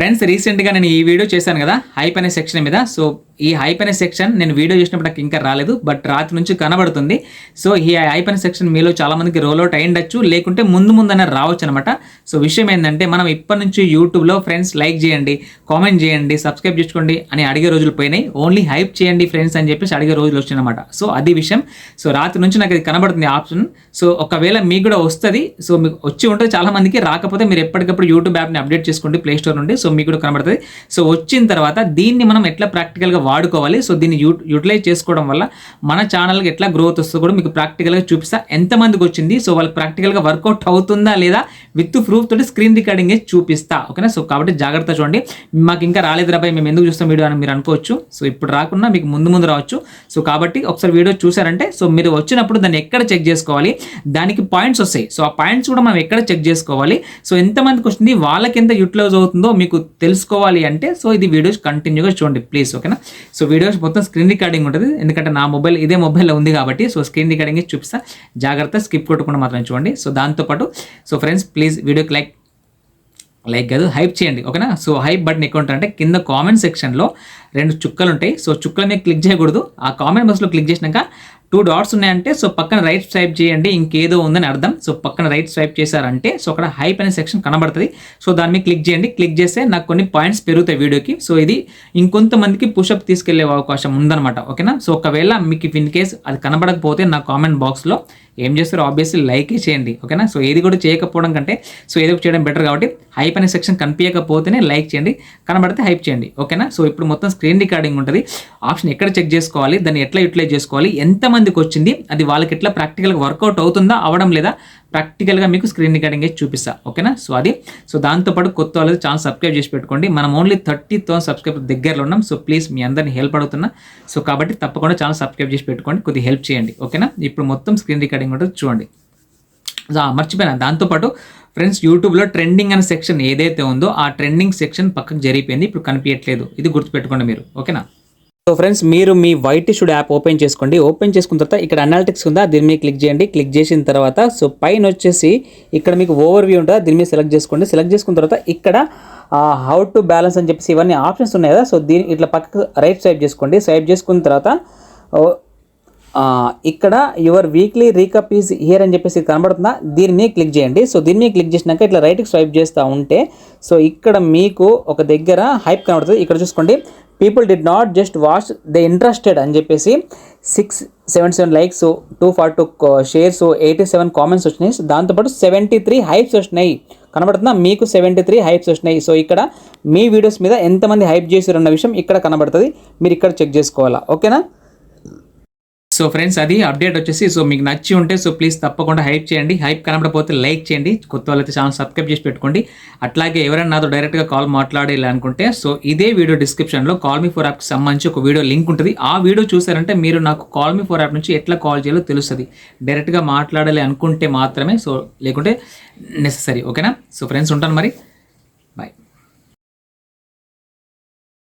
Friends రీసెంట్గా నేను ఈ వీడియో చేశాను కదా హైప్ అనే సెక్షన్ మీద. సో ఈ హైప్ అనే సెక్షన్ నేను వీడియో చేసినప్పుడు నాకు ఇంకా రాలేదు బట్ రాత్రి నుంచి కనబడుతుంది. సో ఈ హైప్ అనే సెక్షన్ మీలో చాలామందికి రోల్ అవుట్ అయ్యిండొచ్చు లేకుంటే ముందు ముందనే రావచ్చు అనమాట సో విషయం ఏంటంటే మనం ఇప్పటి నుంచి యూట్యూబ్లో ఫ్రెండ్స్ లైక్ చేయండి కామెంట్ చేయండి సబ్స్క్రైబ్ చేసుకోండి అని అడిగే రోజులు పోయినాయి. ఓన్లీ హైప్ చేయండి ఫ్రెండ్స్ అని చెప్పేసి అడిగే రోజులు వచ్చినమాట సో అది విషయం. సో రాత్రి నుంచి నాకు ఇది కనబడుతుంది ఆప్షన్ సో ఒకవేళ మీకు కూడా వస్తుంది సో మీకు వచ్చి ఉంటే చాలామందికి రాకపోతే మీరు ఎప్పటికప్పుడు యూట్యూబ్ యాప్ని అప్డేట్ చేసుకోండి ప్లే స్టోర్ నుండి. సో మీకు కూడా కనబడుతుంది. సో వచ్చిన తర్వాత దీన్ని మనం ఎట్లా ప్రాక్టికల్గా వాడుకోవాలి. సో దీన్ని యూ యూటిలైజ్ చేసుకోవడం వల్ల మన ఛానల్కి ఎట్లా గ్రోత్ వస్తుందో కూడా మీకు ప్రాక్టికల్గా చూపిస్తా. ఎంతమందికి వచ్చింది? సో వాళ్ళకి ప్రాక్టికల్గా వర్కౌట్ అవుతుందా లేదా విత్ ప్రూఫ్ తోటి స్క్రీన్ రికార్డింగ్ చూపిస్తా. ఓకేనా? సో కాబట్టి జాగ్రత్త చూడండి. మాకు ఇంకా రాలేదు రాబాయ్ మేము ఎందుకు చూస్తాం వీడియో అని మీరు అనుకోవచ్చు. సో ఇప్పుడు రాకుండా మీకు ముందు ముందు రావచ్చు. సో కాబట్టి ఒకసారి వీడియో చూసారంటే సో మీరు వచ్చినప్పుడు దాన్ని ఎక్కడ చెక్ చేసుకోవాలి? దానికి పాయింట్స్ వస్తాయి. సో ఆ పాయింట్స్ కూడా మనం ఎక్కడ చెక్ చేసుకోవాలి? సో ఎంతమందికి వస్తుంది వాళ్ళకి ఎంత యూటిలైజ్ అవుతుందో మీకు తెలుసుకోవాలి అంటే సో ఇది వీడియోస్ కంటిన్యూగా చూడండి ప్లీజ్. ఓకేనా? సో వీడియోస్ మొత్తం స్క్రీన్ రికార్డింగ్ ఉంటుంది. ఎందుకంటే నా మొబైల్ ఇదే మొబైల్లో ఉంది కాబట్టి సో స్క్రీన్ రికార్డింగ్ చూపిస్తా. జాగ్రత్త స్కిప్ కొట్టకుండా మాత్రం చూడండి. సో దాంతోపాటు సో ఫ్రెండ్స్ ప్లీజ్ వీడియోకి లైక్ లైక్ కాదు హైప్ చేయండి ఓకేనా సో హైప్ బటన్ ఎక్కువ ఉంటారంటే కింద కామెంట్ సెక్షన్లో రెండు చుక్కలు ఉంటాయి సో చుక్కల మీద క్లిక్ చేయకూడదు. ఆ కామెంట్ బాక్స్లో క్లిక్ చేసినాక టూ డాట్స్ ఉన్నాయంటే సో పక్కన రైట్ స్వైప్ చేయండి ఇంకేదో ఉందని అర్థం. సో పక్కన రైట్ స్వైప్ చేశారంటే సో అక్కడ హైప్ అనే సెక్షన్ కనబడుతుంది. సో దాని మీద క్లిక్ చేయండి. క్లిక్ చేస్తే నాకు కొన్ని పాయింట్స్ పెరుగుతాయి వీడియోకి. సో ఇది ఇంకొంతమందికి పుషప్ తీసుకెళ్ళే అవకాశం ఉందన్నమాట. ఓకేనా సో ఒకవేళ మీకు ఇన్ కేస్ అది కనబడకపోతే నా కామెంట్ బాక్స్లో ఏం చేస్తారు ఆబ్వియస్లీ లైకే చేయండి. ఓకేనా సో ఏది కూడా చేయకపోవడం కంటే సో ఏదో చేయడం బెటర్ కాబట్టి హైప్ అనే సెక్షన్ కనిపించకపోతేనే లైక్ చేయండి. కనబడితే హైప్ చేయండి. ఓకేనా సో ఇప్పుడు మొత్తం స్క్రీన్ రికార్డింగ్ ఉంటుంది. ఆప్షన్ ఎక్కడ చెక్ చేసుకోవాలి దాన్ని ఎట్లా యూటిలైజ్ చేసుకోవాలి ఎంతమందికి వచ్చింది అది వాళ్ళకి ఎట్లా ప్రాక్టికల్గా వర్కౌట్ అవుతుందా అవడం లేదా ప్రాక్టికల్గా మీకు స్క్రీన్ రికార్డింగ్ వేసి చూపిస్తా. ఓకేనా సో అది. సో దాంతోపాటు కొత్త వాళ్ళది ఛానల్ సబ్స్క్రైబ్ చేసి పెట్టుకోండి. మనం ఓన్లీ థర్టీ థౌసండ్ సబ్స్క్రైబర్ దగ్గరలో ఉన్నాం. సో ప్లీజ్ మీ అందరిని హెల్ప్ అడుగుతున్నా. సో కాబట్టి తప్పకుండా ఛానల్ సబ్స్క్రైబ్ చేసి పెట్టుకోండి. కొద్దిగా హెల్ప్ చేయండి. ఓకేనా ఇప్పుడు మొత్తం స్క్రీన్ రికార్డింగ్ ఉంటుంది. చూడండి. మర్చిపోయినా. దాంతోపాటు ఫ్రెండ్స్ యూట్యూబ్లో ట్రెండింగ్ అనే సెక్షన్ ఏదైతే ఉందో ఆ ట్రెండింగ్ సెక్షన్ పక్కకు జరిగిపోయింది. ఇప్పుడు కనిపించట్లేదు. ఇది గుర్తుపెట్టుకోండి మీరు. ఓకేనా? సో ఫ్రెండ్స్ మీరు మీ వైట్ షుడ్ యాప్ ఓపెన్ చేసుకోండి. ఓపెన్ చేసుకున్న తర్వాత ఇక్కడ అనాలిటిక్స్ ఉందా? దీని మీద క్లిక్ చేయండి. క్లిక్ చేసిన తర్వాత సో పైన వచ్చేసి ఇక్కడ మీకు ఓవర్ వ్యూ ఉంటుందా? దీని మీద సెలెక్ట్ చేసుకోండి. సెలెక్ట్ చేసుకున్న తర్వాత ఇక్కడ హౌ టు బ్యాలెన్స్ అని చెప్పేసి ఇవన్నీ ఆప్షన్స్ ఉన్నాయి కదా. సో దీని ఇట్లా పక్కకు రైట్ స్వైప్ చేసుకోండి. స్వైప్ చేసుకున్న తర్వాత ఇక్కడ your weekly recap is here అని చెప్పేసి కనబడుతుందా? దీన్ని క్లిక్ చేయండి. సో దీన్ని క్లిక్ చేసినాక ఇట్లా రైట్కి స్వైప్ చేస్తూ ఉంటే సో ఇక్కడ మీకు ఒక దగ్గర హైప్ కనబడుతుంది. ఇక్కడ చూసుకోండి. People did not just watch they interested అని చెప్పేసి six seventy seven likes two far two shares eighty seven comments వచ్చినాయి. సో దాంతోపాటు సెవెంటీ త్రీ హైప్స్ వచ్చినాయి. కనబడుతుందా? మీకు సెవెంటీ త్రీ హైప్స్ వచ్చినాయి. సో ఇక్కడ మీ వీడియోస్ మీద ఎంతమంది హైప్ చేశారు అన్న విషయం ఇక్కడ కనబడుతుంది. మీరు ఇక్కడ చెక్ చేసుకోవాలా. ఓకేనా సో ఫ్రెండ్స్ అది అప్డేట్ వచ్చేసి సో మీకు నచ్చి ఉంటే సో ప్లీజ్ తప్పకుండా హైప్ చేయండి. హైప్ కనబడకపోతే లైక్ చేయండి. కొత్త వాళ్ళైతే ఛానల్ సబ్స్క్రైబ్ చేసి పెట్టుకోండి. అట్లాగే ఎవరైనా నాతో డైరెక్ట్గా కాల్ మాట్లాడాలి అనుకుంటే సో ఇదే వీడియో డిస్క్రిప్షన్లో కాల్ మీ ఫోర్ యాప్కి సంబంధించి ఒక వీడియో లింక్ ఉంటుంది. ఆ వీడియో చూసారంటే మీరు నాకు కాల్ మీ ఫోర్ యాప్ నుంచి ఎట్లా కాల్ చేయాలో తెలుస్తుంది. డైరెక్ట్గా మాట్లాడాలి అనుకుంటే మాత్రమే సో లేకుంటే నెససరీ ఓకేనా సో ఫ్రెండ్స్ ఉంటాను మరి.